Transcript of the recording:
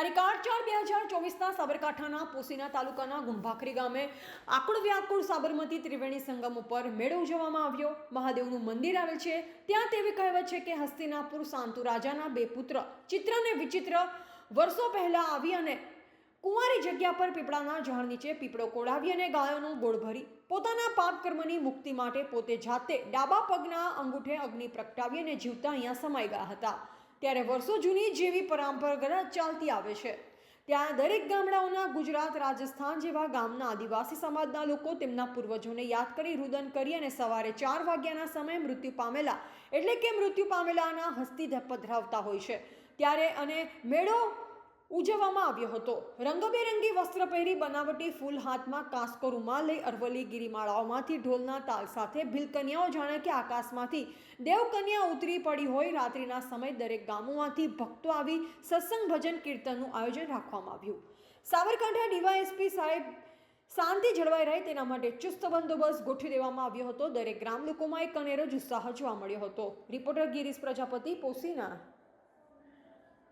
તારીખ આઠ ચાર બે હજાર ચોવીસના સાબરકાંઠાના પોસીના તાલુકાના ગુંભાખરી ગામે આકુળ વ્યાકુળ સાબરમતી ત્રિવેણી સંગમ ઉપર મેળો ઉજવવામાં આવ્યો. મહાદેવનું મંદિર આવેલ છે. ત્યાં તેવી કહેવત છે કે હસ્તિનાપુર શાંતુ રાજાના બે પુત્ર ચિત્ર અને વિચિત્ર વર્ષો પહેલાં આવી અને કુંવારી જગ્યા પર પીપળાના ઝાડ નીચે પીપળો કોળાવી અને ગાયોનું ગોળ ભરી પોતાના પાપ કર્મની મુક્તિ માટે પોતે જાતે ડાબા પગના અંગૂઠે અગ્નિ પ્રગટાવી અને જીવતા અહીંયા સમાઈ ગયા હતા. ત્યારે વર્ષો જૂની જેવી પરંપરા ચાલતી આવે છે. ત્યાં દરેક ગામડાઓના ગુજરાત, રાજસ્થાન જેવા ગામના આદિવાસી સમાજના લોકો તેમના પૂર્વજોને યાદ કરી, રુદન કરી અને સવારે ચાર વાગ્યાના સમયે મૃત્યુ પામેલા એટલે કે મૃત્યુ પામેલાના હસ્તી ધરાવતા હોય છે. ત્યારે અને મેળો ઉજવવામાં આવ્યો હતો. રંગબેરંગી વસ્ત્ર પહેરી બનાવટી ફૂલ હાથમાં કાસ્કો રૂમાલ લઈ અરવલ્લી ગિરિમાળાઓમાંથી ઢોલના તાલ સાથે ભીલકન્યાઓ જાણે કે આકાશમાંથી દેવકન્યા ઉતરી પડી હોય રાત્રિના સમય દરેક ગામોમાંથી ભક્તો આવી સત્સંગ ભજન કીર્તનનું આયોજન રાખવામાં આવ્યું. સાબરકાંઠા ડીવાયએસપી સાહેબ શાંતિ જળવાઈ રહે તેના માટે ચુસ્ત બંદોબસ્ત ગોઠવી દેવામાં આવ્યો હતો. દરેક ગ્રામ લોકોમાં એક અનેરો જ ઉત્સાહ જોવા મળ્યો હતો. રિપોર્ટર ગિરીશ પ્રજાપતિ પોસીના